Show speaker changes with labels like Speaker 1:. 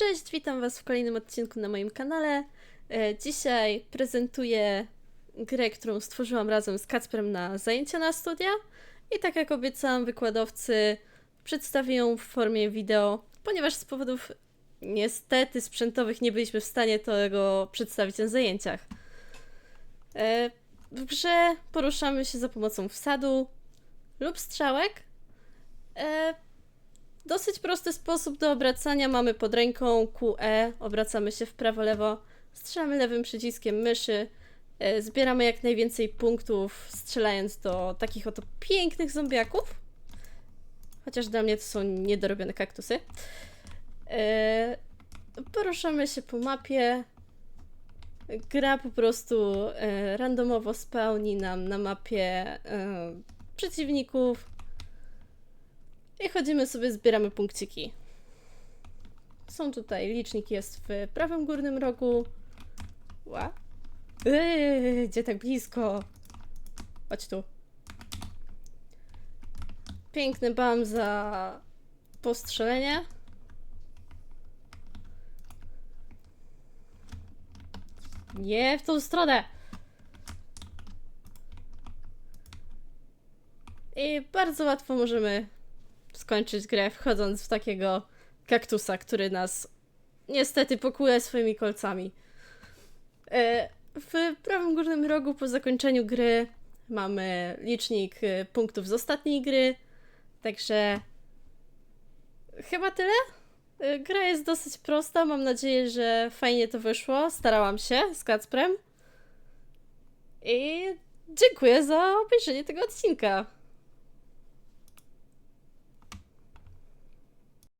Speaker 1: Cześć, witam Was w kolejnym odcinku na moim kanale. E, Dzisiaj prezentuję grę, którą stworzyłam razem z Kacprem na zajęcia na studia. I tak jak obiecałam wykładowcy, przedstawię ją w formie wideo, ponieważ z powodów niestety sprzętowych nie byliśmy w stanie tego przedstawić na zajęciach. E, W grze poruszamy się za pomocą wsadu lub strzałek. Dosyć prosty sposób do obracania mamy pod ręką QE, obracamy się w prawo, lewo, strzelamy lewym przyciskiem myszy, e, zbieramy jak najwięcej punktów, strzelając do takich oto pięknych zombiaków. Chociaż dla mnie to są niedorobione kaktusy. E, Poruszamy się po mapie. Gra po prostu e, randomowo spełni nam na mapie przeciwników. I chodzimy sobie, zbieramy punkciki. Są tutaj, licznik jest w prawym górnym rogu. Ła. Yy, gdzie tak blisko? Chodź tu. Piękny bam za postrzelenie. Nie w tą stronę. I bardzo łatwo możemy skończyć grę, wchodząc w takiego kaktusa, który nas niestety pokuje swoimi kolcami. E, W prawym górnym rogu po zakończeniu gry mamy licznik e, punktów z ostatniej gry, także chyba tyle. E, Gra jest dosyć prosta, mam nadzieję, że fajnie to wyszło. Starałam się z Kacprem. I dziękuję za obejrzenie tego odcinka.